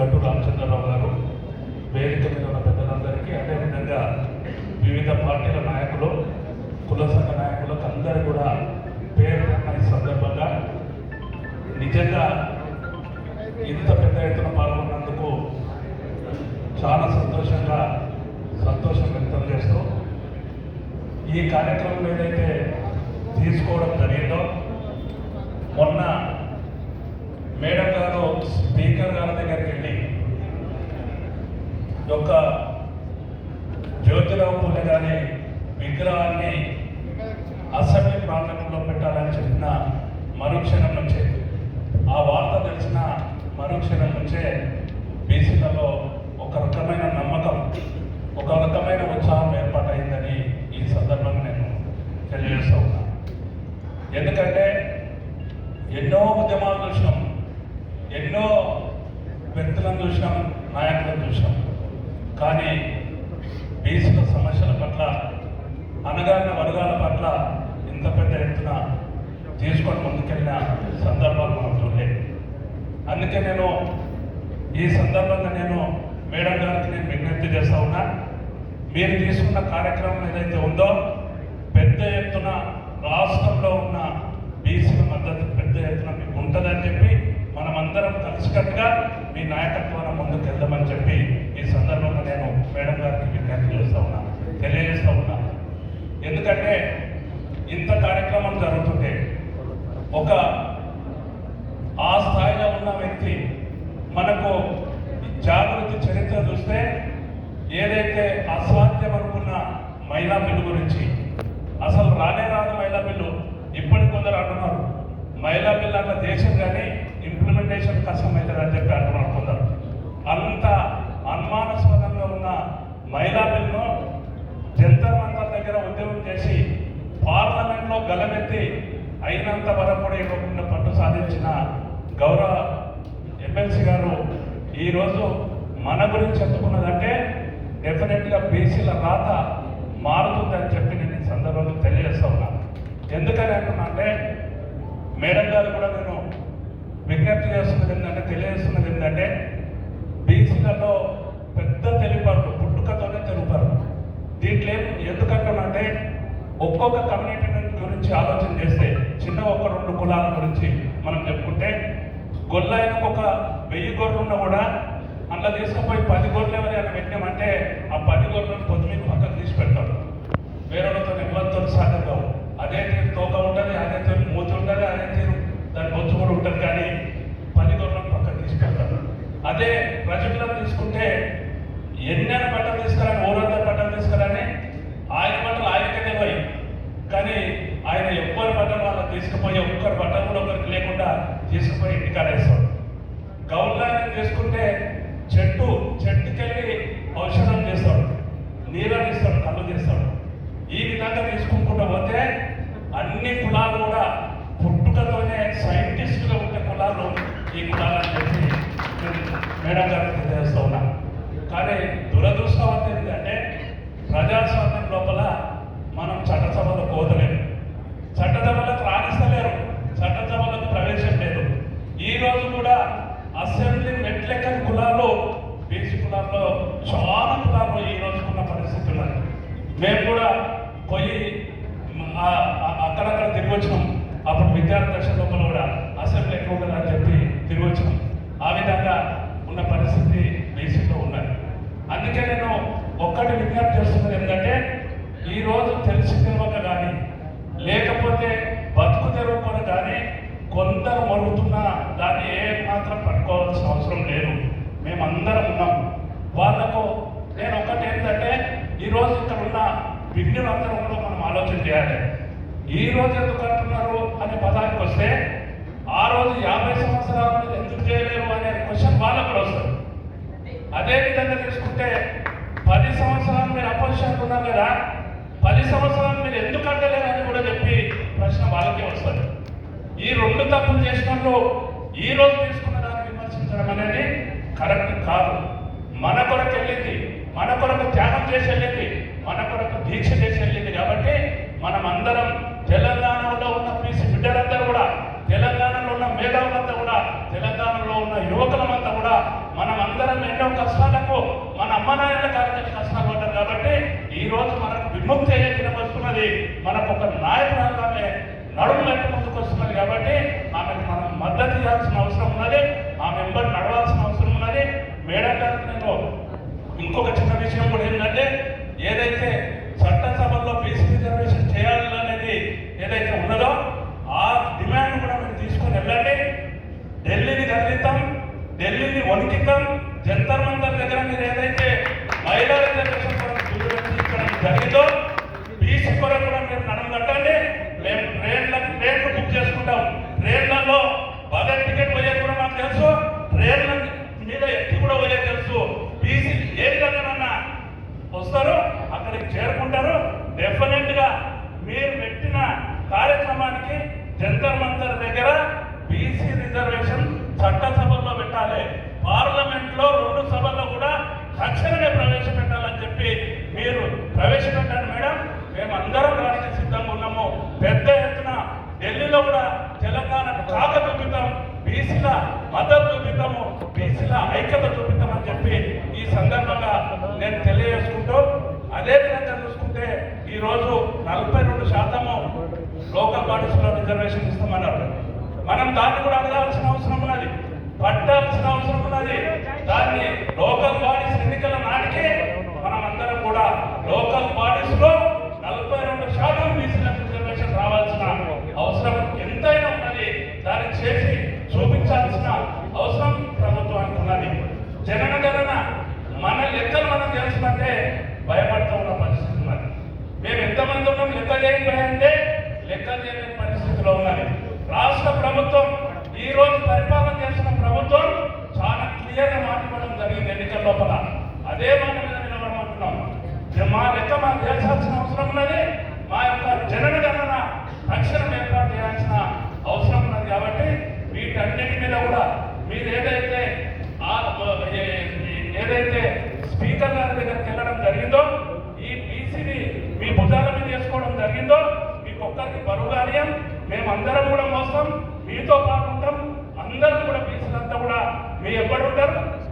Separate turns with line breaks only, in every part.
గట్టు రామచంద్రరావు గారు వేదిక మీద ఉన్న పెద్దలందరికీ అదేవిధంగా వివిధ పార్టీల నాయకులు కుల సంఘ నాయకులకు అందరూ కూడా పేరు ఈ సందర్భంగా నిజంగా ఇంత పెద్ద ఎత్తున పాల్గొన్నందుకు చాలా సంతోషంగా సంతోషం వ్యక్తం చేస్తూ ఈ కార్యక్రమం ఏదైతే తీసుకోవడం జరిగిందో మొన్న మేడం గారు స్పీకర్ గారి దగ్గరికి వెళ్ళి యొక్క జ్యోతిరావు పూలే గారి విగ్రహాన్ని అసెంబ్లీ ప్రాంతంలో పెట్టాలని చెప్పిన మరుక్షణం నుంచే ఆ వార్త తెలిసిన మరుక్షణం నుంచే బీసీలలో ఒక రకమైన నమ్మకం ఒక రకమైన ఉత్సాహం ఏర్పాటైందని ఈ సందర్భంగా నేను తెలియజేస్తా ఉన్నాను ఎందుకంటే ఎన్నో ఉద్యమాలు చూసినాం. ఎన్నో వ్యక్తులను చూసినాం నాయకులను చూసినాం. కానీ బీసీల సమస్యల పట్ల అనగారిన వర్గాల పట్ల ఇంత పెద్ద ఎత్తున తీసుకొని ముందుకెళ్ళిన సందర్భాలు మనం చూడలేదు. అందుకే నేను ఈ సందర్భంగా నేను మేడం గారికి నేను విజ్ఞప్తి చేస్తా ఉన్నా మీరు తీసుకున్న కార్యక్రమం ఏదైతే ఉందో పెద్ద ఎత్తున రాష్ట్రంలో ఉన్న బీసీల మద్దతు పెద్ద ఎత్తున మీకు ఉంటుందని చెప్పి అందరం కలిసికట్టుగా మీ నాయకత్వాన్ని ముందుకు వెళ్దామని చెప్పి ఈ సందర్భంగా నేను మేడం గారికి విజ్ఞప్తి చేస్తూ ఉన్నా తెలియజేస్తూ ఉన్నా. ఎందుకంటే ఇంత కార్యక్రమం జరుగుతుంటే ఒక ఆ స్థాయిలో ఉన్న వ్యక్తి మనకు జాగృతి చరిత్ర చూస్తే ఏదైతే అసాధ్యం అనుకున్న మహిళా బిల్లు గురించి అసలు రానే రాదు మహిళా బిల్లు ఇప్పటికి కొందరు అంటున్నారు మహిళా బిల్లు అట్లా దేశం కానీ ఇంప్లిమెంటేషన్ కష్టమవుతుంది అని చెప్పి అంటున్నారు అనుకున్నారు అంత అనుమానాస్పదంగా ఉన్న మహిళా బిల్లును జంతర్ మంతర్ దగ్గర ఉద్యమం చేసి పార్లమెంట్లో గలమెత్తి అయినంత వరకు కూడా ఇవ్వకుండా పట్టు సాధించిన గౌరవ ఎమ్మెల్సీ గారు ఈరోజు మన గురించి చెప్పుకున్నదంటే డెఫినెట్గా బీసీల రాత మారుతుందని చెప్పి నేను ఈ సందర్భంలో తెలియజేస్తా ఉన్నాను. ఎందుకని అంటున్నా అంటే మేడం గారు కూడా నేను విజ్ఞప్తి చేస్తున్నది ఏంటంటే తెలియజేస్తున్నది ఏంటంటే బీసీలలో పెద్ద తెలిపారు పుట్టుకతోనే తెలుపారు దీంట్లో ఏం ఎందుకంటున్నంటే ఒక్కొక్క కమ్యూనిటీ గురించి ఆలోచన చేస్తే చిన్న ఒక్క రెండు కులాల గురించి మనం చెప్పుకుంటే గొల్లైనకు ఒక వెయ్యి గొర్రెలు ఉన్నా కూడా అందులో తీసుకుపోయి పది గొర్రెలు అని పెట్టామంటే ఆ పది గొర్రెలను పొద్దు పక్కన పక్కకు తీసి పెడతాడు వేరేతో ఎవరితో సాధ్యం కావు. అదే తీరు తోక ఉంటుంది అదే తీరు మూతి ఉంటుంది అదే తీరు దాని బొచ్చు కూడా ఉంటుంది కానీ పది గొర్రెలను పక్కకు తీసి పెడతాడు అదే ప్రజలను తీసుకుంటే ఎన్నెన్న బట్టలు తీసుకురాని ఊరందరి బట్టలు తీసుకురాని ఆయన బట్టలు ఆయనకే తెలివాయి కానీ ఆయన ఎవ్వరి బట్టలు వాళ్ళకి తీసుకుపోయి ఒక్కరి బట్టలు కూడా ఒకరికి లేకుండా తీసుకుపోయి ఇంటికాడేస్తాడు గౌన్లాయన తీసుకుంటే చెట్టు చెట్టుకెళ్ళి ఔషధం చేస్తాడు నీళ్ళని ఇస్తాడు ఈ విధంగా తీసుకుంటూ పోతే అన్ని కులాలు కూడా పుట్టుకతోనే సైంటిస్టుగా ఉండే కులాలు ఈ కులాలని చెప్పి మేడం గారికి తెలియజేస్తూ ఉన్నా. కానీ దురదృష్టం ఏంటంటే ప్రజాస్వామ్యం లోపల మనం చట్టసభలో పోతలేము చట్టసభలకు రాణిస్తలేరు. చట్టసభలకు ప్రవేశం లేదు. ఈ రోజు కూడా అసెంబ్లీ మెట్లెక్కని కులాలు బీసీ కులాల్లో చాలా కులాల్లో ఈ రోజుకున్న పరిస్థితులు ఉన్నాయి మేము కూడా పోయి అక్కడక్కడ తిరిగి వచ్చినాం అప్పుడు విద్యార్థి దశ లోపల కూడా అసెంబ్లీ ఎక్కువ ఉంటుందని చెప్పి తిరిగి వచ్చినాం ఆ విధంగా ఉన్న పరిస్థితి బీసీలో ఉన్నది. అందుకే నేను ఒక్కటి విజ్ఞప్తి చేస్తున్నది ఏంటంటే ఈరోజు తెలిసి తెలియక కానీ లేకపోతే బతుకు తెరవకుండా కానీ కొందరు మరుగుతున్న దాన్ని ఏ మాత్రం పట్టుకోవాల్సిన అవసరం లేదు. మేమందరం ఉన్నాం. వాళ్ళకు ఈ రోజు ఇక్కడ ఉన్న విజ్ఞులందరూ కూడా మనం ఆలోచన చేయాలి. ఈ రోజు ఎందుకు అంటున్నారు అనే పదానికి వస్తే ఆ రోజు యాభై సంవత్సరాల నుంచి ఎందుకు చేయలేము అనే క్వశ్చన్ వాళ్ళకు కూడా వస్తుంది. అదే విధంగా తీసుకుంటే పది సంవత్సరాలు మీరు అపోజిషన్ ఉన్నారు కదా పది సంవత్సరాలు మీరు ఎందుకు అంటలేరు అని కూడా చెప్పి ప్రశ్న వాళ్ళకే వస్తుంది. ఈ రెండు తప్పులు చేసినప్పుడు ఈ రోజు తీసుకున్న దాన్ని విమర్శించడం అనేది కరెక్ట్ కాదు. మన కొరకు వెళ్ళింది మన కొరకు త్యాగం చేసి వెళ్ళింది మన కొరకు దీక్ష చేసి వెళ్ళింది కాబట్టి మనం అందరం తెలంగాణలో ఉన్న పీసీ బిడ్డలందరూ కూడా తెలంగాణలో ఉన్న మేధావులంతా కూడా తెలంగాణలో ఉన్న యువకులమంతా కూడా మనం అందరం ఎన్నో కష్టాలకు మన అమ్మ నాయన కార్యక్రమ కష్టాలు పడ్డారు కాబట్టి ఈ రోజు మనకు విముక్తి అయ్యే దినం వస్తున్నది. మనకు ఒక నాయకురాలుగానే నడుము వెంట ముందుకు వస్తున్నది కాబట్టి ఆమెకు మనం మద్దతు ఇవ్వాల్సిన అవసరం ఉన్నది. ఆమె ఎంబడి నడవాల్సిన అవసరం ఉన్నది. మేడం గారికి నేను ఇంకొక చిన్న విషయం కూడా ఏంటంటే ఏదైతే చట్టసభల్లో బీసీ రిజర్వేషన్ చేయాలనేది ఏదైతే ఉన్నదో ఆ డిమాండ్ కూడా మేము తీసుకొని వెళ్ళండి. ఢిల్లీని కదిలిస్తాం ఢిల్లీని వణికిస్తాం జంతర్ మంతర్ దగ్గర మీరు ఏదైతే మహిళా రిజర్వేషన్ కొరకు జరిగిందో బీసీ కొరకు కూడా మీరు నడుము కట్టండి మేము ట్రైన్ల ట్రైన్లు బుక్ చేసుకుంటాం ట్రైన్లలో బగర్ టికెట్ పోయేది కూడా మాకు తెలుసు ట్రైన్ల మీద ఎక్కి కూడా పోయేది తెలుసు బీసీ ఏ విధంగా వస్తారు అక్కడికి చేరుకుంటారు డెఫినెట్గా మీరు పెట్టిన కార్యక్రమానికి జంతర్ మంతర్ దగ్గర బీసీ రిజర్వేషన్ చట్టసభల్లో పెట్టాలి. పార్లమెంట్లో రెండు సభల్లో కూడా తక్షణమే ప్రవేశపెట్టాలని చెప్పి మీరు ప్రవేశపెట్టండి మేడం. మేము అందరం రానికి సిద్ధంగా ఉన్నాము. పెద్ద ఎత్తున ఢిల్లీలో కూడా తెలంగాణకు కాక చూపిద్దాం బీసీల మద్దతు చూపిద్దాము బీసీల ఐక్యత చూపిద్దామని చెప్పి ఈ సందర్భంగా నేను తెలియజేసుకుంటూ అదే విధంగా చూసుకుంటే ఈరోజు నలభై రెండు శాతము లోకల్ పార్టీస్లో రిజర్వేషన్ ఇస్తామన్నారు. మనం దాన్ని కూడా అడగాల్సిన అవసరం ఉన్నది. పట్టాల్సిన అవసరం ఉన్నది. దాన్ని లోకల్ బాడీస్ ఎన్నికల నాటికే మనం అందరం కూడా లోకల్ బాడీస్లో నలభై రెండు శాతం బీసీలకు రిజర్వేషన్ రావాల్సిన అవసరం ఎంతైనా ఉన్నది. దాన్ని చేసి చూపించాల్సిన అవసరం ప్రభుత్వానికి ఉన్నది. జనన గణన మన లెక్కలు మనం తెలుసుకుంటే భయపడుతూ ఉన్న పరిస్థితి ఉన్నది. మేము ఎంతమంది ఉన్నాం లెక్క చేయని అంటే లెక్క పరిస్థితిలో ఉన్నది. రాష్ట్ర ప్రభుత్వం ఈ రోజు పరిపాలన చేసిన ప్రభుత్వం చాలా క్లియర్గా మాట్లాడడం జరిగింది ఎన్నికల లోపల. అదే మాట మీద నిలబడమంటున్నాం. మా లెక్క మనం చేయాల్సిన అవసరం ఉన్నది. మా యొక్క జనన గణన తక్షణం ఏర్పాటు చేయాల్సిన అవసరం ఉన్నది కాబట్టి వీటన్నిటి మీద కూడా మీరు ఏదైతే ఆ ఏదైతే స్పీకర్ గారి దగ్గరికి వెళ్ళడం జరిగిందో ఈ బీసీని మీ భుజాల మీద వేసుకోవడం జరిగిందో ఒక్కరికి బరువు కార్యం మేమందరం కూడా మోస్తాం మీతో పాటు ఉంటాం అందరం కూడా బీసీలంతా కూడా మీ ఎప్పుడు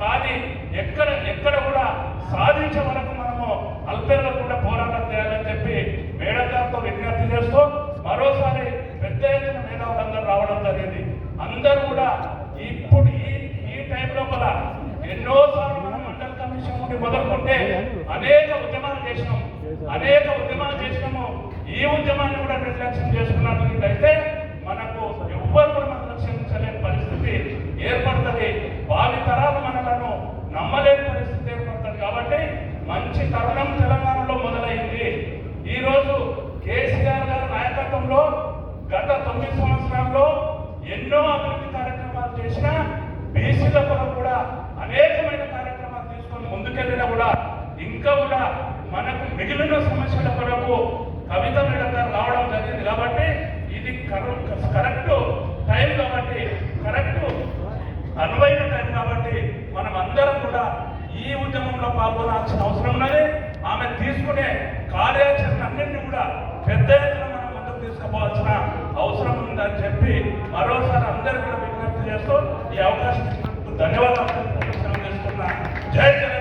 కానీ ఎక్కడ ఎక్కడ కూడా సాధించే వరకు మనము అల్పేర్లో కూడా పోరాటం చేయాలని చెప్పి మేడం గారితో విజ్ఞప్తి చేస్తూ మరోసారి పెద్ద ఎత్తున మేధావులందరూ రావడం జరిగింది. అందరూ కూడా ఇప్పుడు ఈ ఈ టైం లోపల ఎన్నోసార్లు మనం మండల కమిషన్ నుండి మొదలుకుంటే అనేక ఉద్యమాలు చేసినాం. అనేక ఉద్యమాలు చేసినాము. ఈ ఉద్యమాన్ని కూడా నిర్లక్ష్యం చేసుకున్నట్లయితే మనకు ఎవ్వరు కూడా మనం రక్షించలేని పరిస్థితి ఏర్పడుతుంది. భావి తరాలు మనలను నమ్మలేని పరిస్థితి ఏర్పడుతుంది కాబట్టి మంచి తరుణం తెలంగాణలో మొదలైంది. ఈరోజు కేసీఆర్ గారి నాయకత్వంలో గత తొమ్మిది సంవత్సరాల్లో ఎన్నో అభివృద్ధి కార్యక్రమాలు చేసిన బీసీల కొరకు కూడా అనేకమైన కార్యక్రమాలు తీసుకొని ముందుకెళ్ళినా కూడా ఇంకా కూడా మనకు మిగిలిన సమస్యల కొరకు కవిత మేడం గారు రావడం జరిగింది కాబట్టి ఇది కరెక్ట్ టైం కాబట్టి కరెక్ట్ అనువైన టైం కాబట్టి మనం అందరం కూడా ఈ ఉద్యమంలో పాల్గొనాల్సిన అవసరం ఉన్నది. ఆమె తీసుకునే కార్యాచరణ అన్నింటినీ కూడా పెద్ద ఎత్తున మనం ముందుకు తీసుకుపోవాల్సిన అవసరం ఉందని చెప్పి మరోసారి అందరూ కూడా విజ్ఞప్తి చేస్తూ ఈ అవకాశం ధన్యవాదాలు. జై తెలంగాణ